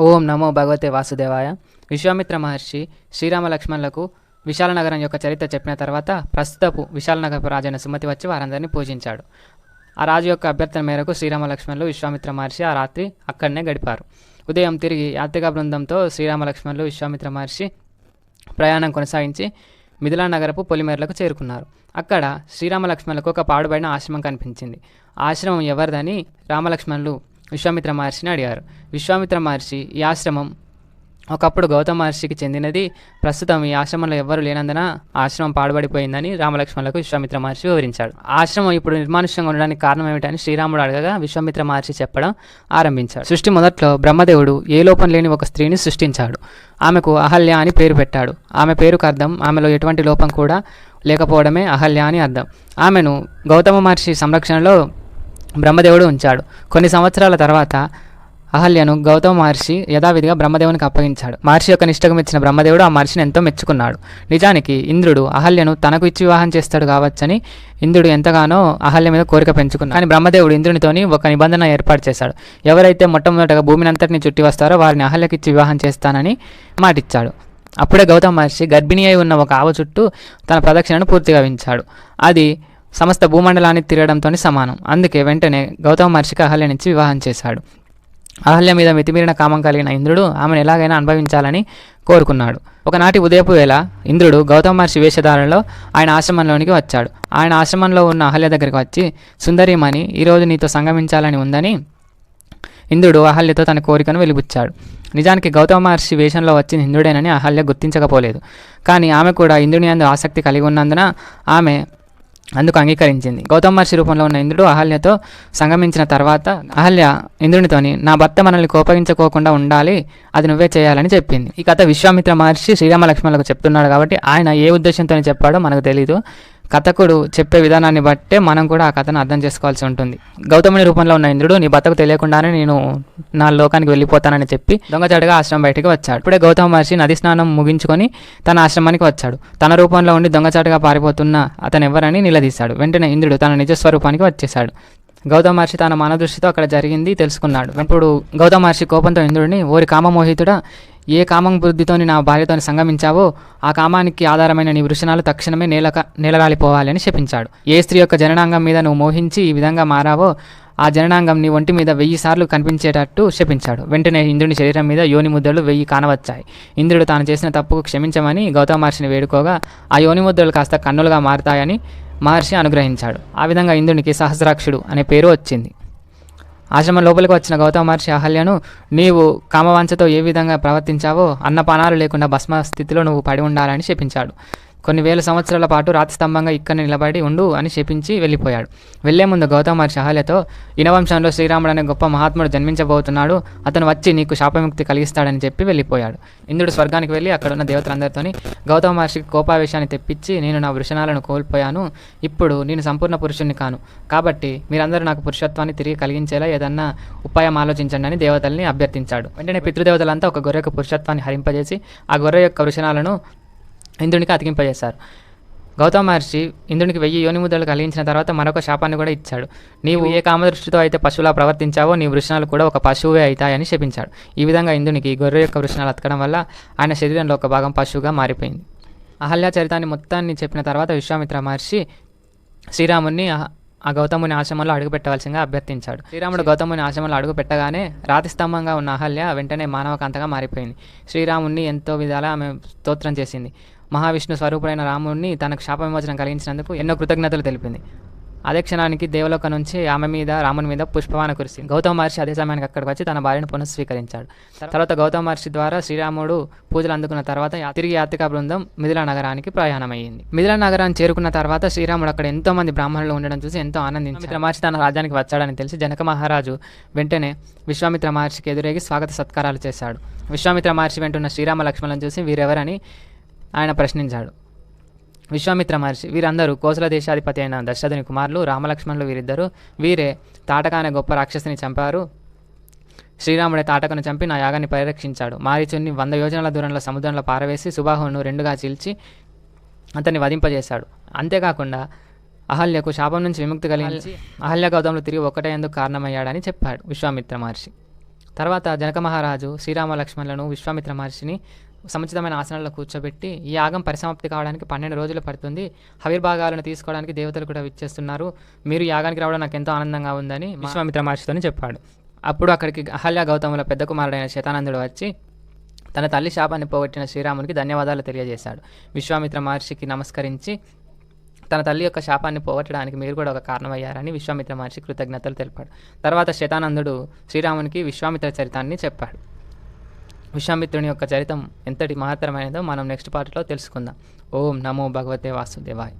ఓం నమో భగవతే వాసుదేవాయ. విశ్వామిత్ర మహర్షి శ్రీరామ లక్ష్మణులకు విశాలనగరం యొక్క చరిత్ర చెప్పిన తర్వాత ప్రస్తుతపు విశాలనగర రాజైన సుమతి వచ్చి వారందరినీ పూజించాడు. ఆ రాజు యొక్క అభ్యర్థన మేరకు శ్రీరామ లక్ష్మణులు విశ్వామిత్ర మహర్షి ఆ రాత్రి అక్కడనే గడిపారు. ఉదయం తిరిగి యాత్రిక బృందంతో శ్రీరామ లక్ష్మణులు విశ్వామిత్ర మహర్షి ప్రయాణం కొనసాగించి మిథిలా నగరపు పొలిమేరలకు చేరుకున్నారు. అక్కడ శ్రీరామ లక్ష్మణులకు ఒక పాడుబడిన ఆశ్రమం కనిపించింది. ఆశ్రమం ఎవరిదని రామలక్ష్మణులు విశ్వామిత్ర మహర్షిని అడిగారు. విశ్వామిత్ర మహర్షి ఈ ఆశ్రమం ఒకప్పుడు గౌతమ మహర్షికి చెందినది. ప్రస్తుతం ఈ ఆశ్రమంలో ఎవ్వరూ లేనందున ఆశ్రమం పాడుబడిపోయిందని రామలక్ష్మణులకు విశ్వామిత్ర మహర్షి వివరించాడు. ఆశ్రమం ఇప్పుడు నిర్మానుష్యంగా ఉండడానికి కారణం ఏమిటని శ్రీరాముడు అడగగా విశ్వామిత్ర మహర్షి చెప్పడం ఆరంభించాడు. సృష్టి మొదట్లో బ్రహ్మదేవుడు ఏ లోపం లేని ఒక స్త్రీని సృష్టించాడు. ఆమెకు అహల్య అని పేరు పెట్టాడు. ఆమె పేరుకు అర్థం ఆమెలో ఎటువంటి లోపం కూడా లేకపోవడమే అహల్య అని అర్థం. ఆమెను గౌతమ మహర్షి సంరక్షణలో బ్రహ్మదేవుడు ఉంచాడు. కొన్ని సంవత్సరాల తర్వాత అహల్యను గౌతమ మహర్షి యథావిధిగా బ్రహ్మదేవునికి అప్పగించాడు. మహర్షి యొక్క నిష్టకు మెచ్చిన బ్రహ్మదేవుడు ఆ మహర్షిని ఎంతో మెచ్చుకున్నాడు. నిజానికి ఇంద్రుడు అహల్యను తనకు ఇచ్చి వివాహం చేస్తాడు కావచ్చని ఇంద్రుడు ఎంతగానో అహల్య మీద కోరిక పెంచుకున్నాడు. కానీ బ్రహ్మదేవుడు ఇంద్రునితోని ఒక నిబంధన ఏర్పాటు చేశాడు. ఎవరైతే మొట్టమొదటగా భూమిని అంతటిని చుట్టి వస్తారో వారిని అహల్యకిచ్చి వివాహం చేస్తానని మాటిచ్చాడు. అప్పుడే గౌతమ మహర్షి గర్భిణి అయి ఉన్న ఒక ఆవ చుట్టూ తన ప్రదక్షిణను పూర్తిగా వించాడు. అది సమస్త భూమండలాన్ని తిరగడంతో సమానం. అందుకే వెంటనే గౌతమ మహర్షికి అహల్యనిచ్చి వివాహం చేశాడు. అహల్య మీద మితిమీరిన కామం కలిగిన ఇంద్రుడు ఆమెను ఎలాగైనా అనుభవించాలని కోరుకున్నాడు. ఒకనాటి ఉదయపు వేళ ఇంద్రుడు గౌతమ మహర్షి వేషధారణలో ఆయన ఆశ్రమంలోనికి వచ్చాడు. ఆయన ఆశ్రమంలో ఉన్న అహల్య దగ్గరికి వచ్చి సుందరిమణి ఈరోజు నీతో సంగమించాలని ఉందని ఇంద్రుడు అహల్యతో తన కోరికను వెలిబుచ్చాడు. నిజానికి గౌతమ మహర్షి వేషంలో వచ్చిన ఇంద్రుడేనని అహల్య గుర్తించకపోలేదు. కానీ ఆమె కూడా ఇంద్రుని అందు ఆసక్తి కలిగి ఉన్నందున ఆమె అందుకు అంగీకరించింది. గౌతమ మహర్షి రూపంలో ఉన్న ఇంద్రుడు అహల్యతో సంగమించిన తర్వాత అహల్య ఇంద్రునితోని నా భర్త మనల్ని కోపగించుకోకుండా ఉండాలి అది నువ్వే చేయాలని చెప్పింది. ఈ కథ విశ్వామిత్ర మహర్షి శ్రీరామ లక్ష్మణులకు చెప్తున్నాడు కాబట్టి ఆయన ఏ ఉద్దేశంతో చెప్పాడో మనకు తెలియదు కథకుడు చెప్పే విధానాన్ని బట్టే మనం కూడా ఆ కథను అర్థం చేసుకోవాల్సి ఉంటుంది. గౌతముని రూపంలో ఉన్న ఇంద్రుడు నీ బతకు తెలియకుండానే నేను నా లోకానికి వెళ్ళిపోతానని చెప్పి దొంగచాటుగా ఆశ్రమం బయటికి వచ్చాడు. ఇప్పుడే గౌతమ మహర్షి నది స్నానం ముగించుకొని తన ఆశ్రమానికి వచ్చాడు. తన రూపంలో ఉండి దొంగచాటుగా పారిపోతున్న అతను ఎవరని నిలదీశాడు. వెంటనే ఇంద్రుడు తన నిజ స్వరూపానికి వచ్చేశాడు. గౌతమ మహర్షి తన మనదృష్టితో అక్కడ జరిగింది తెలుసుకున్నాడు. ఇప్పుడు గౌతమ మహర్షి కోపంతో ఇంద్రుడిని ఓరి కామమోహితుడా ఏ కామం బుద్ధితోని నా భార్యతోని సంగమించావో ఆ కామానికి ఆధారమైన నీ వృషణాలు తక్షణమే నేలక నేలరాలిపోవాలి అని శపించాడు. ఏ స్త్రీ యొక్క జననాంగం మీద నువ్వు మోహించి ఈ విధంగా మారావో ఆ జననాంగం నీ ఒంటి మీద వెయ్యి సార్లు కనిపించేటట్టు శపించాడు. వెంటనే ఇంద్రుని శరీరం మీద యోని ముద్దలు వెయ్యి కానవచ్చాయి. ఇంద్రుడు తాను చేసిన తప్పుకు క్షమించమని గౌతమ మహర్షిని వేడుకోగా ఆ యోని ముద్దలు కాస్త కన్నులుగా మారుతాయని మహర్షి అనుగ్రహించాడు. ఆ విధంగా ఇంద్రునికి సహస్రాక్షుడు అనే పేరు వచ్చింది. ఆశ్రమం లోపలికి వచ్చిన గౌతమ మహర్షి అహల్యను నీవు కామవాంఛతో ఏ విధంగా ప్రవర్తించావో అన్నపానాలు లేకుండా భస్మ స్థితిలో నువ్వు పడి ఉండాలని శపించాడు. కొన్ని వేల సంవత్సరాల పాటు రాతి స్తంభంగా ఇక్కడ నిలబడి ఉండు అని శపించి వెళ్ళిపోయాడు. వెళ్ళే ముందు గౌతమ మహర్షి అహల్యతో ఇనవంశంలో శ్రీరాముడు అనే గొప్ప మహాత్ముడు జన్మించబోతున్నాడు. అతను వచ్చి నీకు శాపముక్తి కలిగిస్తాడని చెప్పి వెళ్ళిపోయాడు. ఇంద్రుడు స్వర్గానికి వెళ్ళి అక్కడ ఉన్న దేవతలందరితోని గౌతమ మహర్షికి కోపావేశాన్ని తెప్పించి నేను నా వృషణాలను కోల్పోయాను. ఇప్పుడు నేను సంపూర్ణ పురుషుణ్ణి కాను. కాబట్టి మీరందరూ నాకు పురుషత్వాన్ని తిరిగి కలిగించేలా ఏదన్నా ఉపాయం ఆలోచించండి అని దేవతల్ని అభ్యర్థించాడు. వెంటనే పితృదేవతలంతా ఒక గొర్రె యొక్క పురుషత్వాన్ని హరింపజేసి ఆ గొర్రె యొక్క వృషణాలను ఇంద్రునికి అతికింపజేశారు. గౌతమ మహర్షి ఇంద్రునికి వెయ్యి యోని ముద్రలు కలిగించిన తర్వాత మరొక శాపాన్ని కూడా ఇచ్చాడు. నీవు ఏ కామదృష్టితో అయితే పశువులా ప్రవర్తించావో నీ వృషణాలు కూడా ఒక పశువే అవుతాయని శపించాడు. ఈ విధంగా ఇంద్రునికి గొర్రె యొక్క వృషణాలు అతకడం వల్ల ఆయన శరీరంలో ఒక భాగం పశువుగా మారిపోయింది. అహల్య చరితాన్ని మొత్తాన్ని చెప్పిన తర్వాత విశ్వామిత్ర మహర్షి శ్రీరాముని ఆ- గౌతముని ఆశ్రమంలో అడుగు పెట్టవలసిందిగా అభ్యర్థించాడు. శ్రీరాముడు గౌతముని ఆశ్రమంలో అడుగు పెట్టగానే రాతి స్తంభంగా ఉన్న అహల్య వెంటనే మానవకాంతగా మారిపోయింది. శ్రీరాముణ్ణి ఎంతో విధాలా ఆమె స్తోత్రం చేసింది. మహావిష్ణు స్వరూపుడైన రాముడిని తనకు శాప విమోచనం కలిగించినందుకు ఎన్నో కృతజ్ఞతలు తెలిపింది. అదే క్షణానికి దేవలోక నుంచి ఆమె మీద రాముని మీద పుష్పవాన కురిసింది. గౌతమ మహర్షి అదే సమయానికి అక్కడికి వచ్చి తన భార్యను పునఃస్వీకరించాడు. తర్వాత గౌతమ మహర్షి ద్వారా శ్రీరాముడు పూజలు అందుకున్న తర్వాత తిరిగి యాత్రికా బృందం మిథిలా నగరానికి ప్రయాణమయ్యింది. మిథిలా నగరాన్ని చేరుకున్న తర్వాత శ్రీరాముడు అక్కడ ఎంతో మంది బ్రాహ్మణులు ఉండడం చూసి ఎంతో ఆనందించాడు. మహర్షి తన రాజ్యానికి వచ్చాడని తెలిసి జనక మహారాజు వెంటనే విశ్వామిత్ర మహర్షికి ఎదురేగి స్వాగత సత్కారాలు చేశాడు. విశ్వామిత్ర మహర్షి వెంటున్న శ్రీరామ లక్ష్మణులను చూసి వీరెవరని ఆయన ప్రశ్నించాడు. విశ్వామిత్ర మహర్షి వీరందరూ కోసల దేశాధిపతి అయిన దశరథుని కుమారులు రామలక్ష్మణులు వీరిద్దరూ వీరే తాటక అనే గొప్ప రాక్షసుని చంపారు. శ్రీరాముడే తాటకను చంపి నా యాగాన్ని పరిరక్షించాడు. మారీచుని వంద యోజనాల దూరంలో సముద్రంలో పారవేసి సుబాహును రెండుగా చీల్చి అతన్ని వధింపజేశాడు. అంతేకాకుండా అహల్యకు శాపం నుంచి విముక్తి కలిగించి అహల్య గౌతంలో తిరిగి ఒకటే ఎందుకు కారణమయ్యాడని చెప్పాడు విశ్వామిత్ర మహర్షి. తర్వాత జనక మహారాజు శ్రీరామ లక్ష్మణులను విశ్వామిత్ర మహర్షిని సముచితమైన ఆసనాల్లో కూర్చోబెట్టి ఈ యాగం పరిసమాప్తి కావడానికి పన్నెండు రోజులు పడుతుంది. హవిర్భాగాలను తీసుకోవడానికి దేవతలు కూడా విచ్చేస్తున్నారు. మీరు యాగానికి రావడం నాకు ఎంతో ఆనందంగా ఉందని విశ్వామిత్ర మహర్షితోని చెప్పాడు. అప్పుడు అక్కడికి అహల్య గౌతముల పెద్ద కుమారుడైన శతానందుడు వచ్చి తన తల్లి శాపాన్ని పోగొట్టిన శ్రీరామునికి ధన్యవాదాలు తెలియజేశాడు. విశ్వామిత్ర మహర్షికి నమస్కరించి తన తల్లి యొక్క శాపాన్ని పోగొట్టడానికి మీరు కూడా ఒక కారణమయ్యారని విశ్వామిత్ర మహర్షి కృతజ్ఞతలు తెలిపాడు. తర్వాత శతానందుడు శ్రీరామునికి విశ్వామిత్ర చరితాన్ని చెప్పాడు. విశ్వామిత్రుని యొక్క చరితం ఎంతటి మహత్తరమైనదో మనం నెక్స్ట్ పార్ట్లో తెలుసుకుందాం. ఓం నమో భగవతే వాసుదేవాయ్.